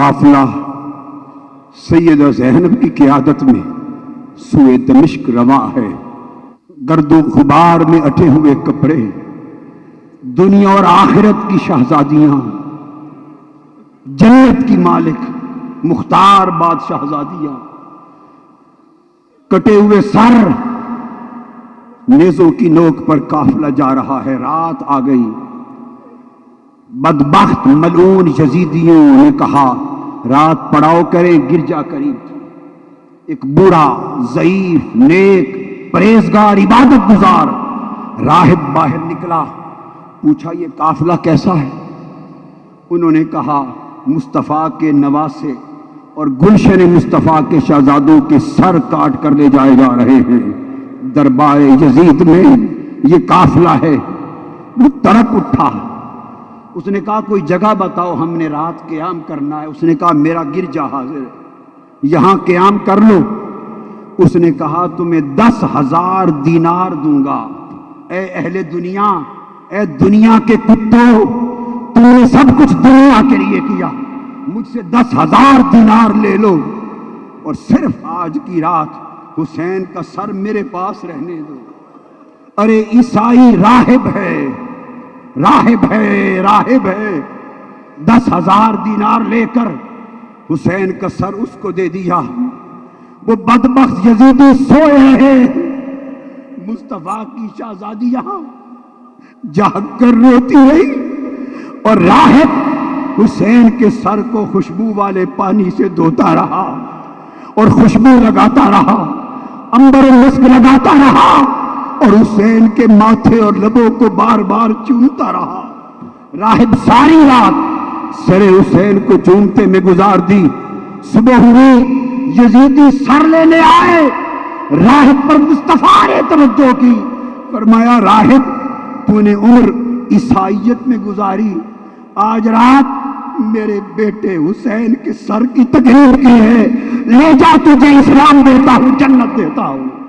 قافلہ سید زینب کی قیادت میں سوئے دمشق رواں ہے۔ گرد و غبار میں اٹھے ہوئے کپڑے، دنیا اور آخرت کی شہزادیاں۔ جنت کی مالک مختار باد شہزادیاں کٹے ہوئے سر، نیزوں کی نوک پر قافلہ جا رہا ہے۔ رات آ گئی۔ بدبخت ملعون یزیدیوں نے کہا رات پڑاؤ کریں گرجا قریب ایک بوڑھا، ضعیف، نیک پریزگار عبادت گزار راہب باہر نکلا۔ پوچھا، یہ قافلہ کیسا ہے؟ انہوں نے کہا، مصطفیٰ کے نواسے اور گلشن مصطفیٰ کے شہزادوں کے سر کاٹ کر لے جائے جا رہے ہیں۔ دربار یزید میں یہ قافلہ ہے۔ وہ تڑپ اٹھا۔ اس نے کہا، کوئی جگہ بتاؤ ہم نے رات قیام کرنا ہے. اس نے کہا، میرا گرجا حاضر ہے، یہاں قیام کر لو. اس نے کہا، تمہیں دس ہزار دینار دوں گا۔ اے اہل دنیا، اے دنیا کے کتوں، تم نے سب کچھ دنیا کے لیے کیا۔ مجھ سے دس ہزار دینار لے لو اور صرف آج کی رات حسین کا سر میرے پاس رہنے دو۔ ارے عیسائی راہب ہے۔ راہب ہے راہب ہے۔ دس ہزار دینار لے کر حسین کا سر اس کو دے دیا۔ وہ بدبخت یزیدی سوئے ہیں مصطفیٰ کی شہزادی یہاں جاگ کر روتی رہی۔ اور راہب حسین کے سر کو خوشبو والے پانی سے دھوتا رہا اور خوشبو لگاتا رہا، امبر مسک لگاتا رہا۔ اور حسین کے ماتھے اور لبوں کو بار بار چومتا رہا۔ راہب ساری رات سر حسین کو چومتے میں گزار دی۔ صبح ہوئی، یزیدی سر لینے آئے۔ راہب پر مصطفیٰ نے توجہ کی۔ فرمایا، راہب، تو نے عمر عیسائیت میں گزاری۔ آج رات میرے بیٹے حسین کے سر کی تقریر کی ہے۔ لے جا تجھے اسلام دیتا ہوں، جنت دیتا ہوں۔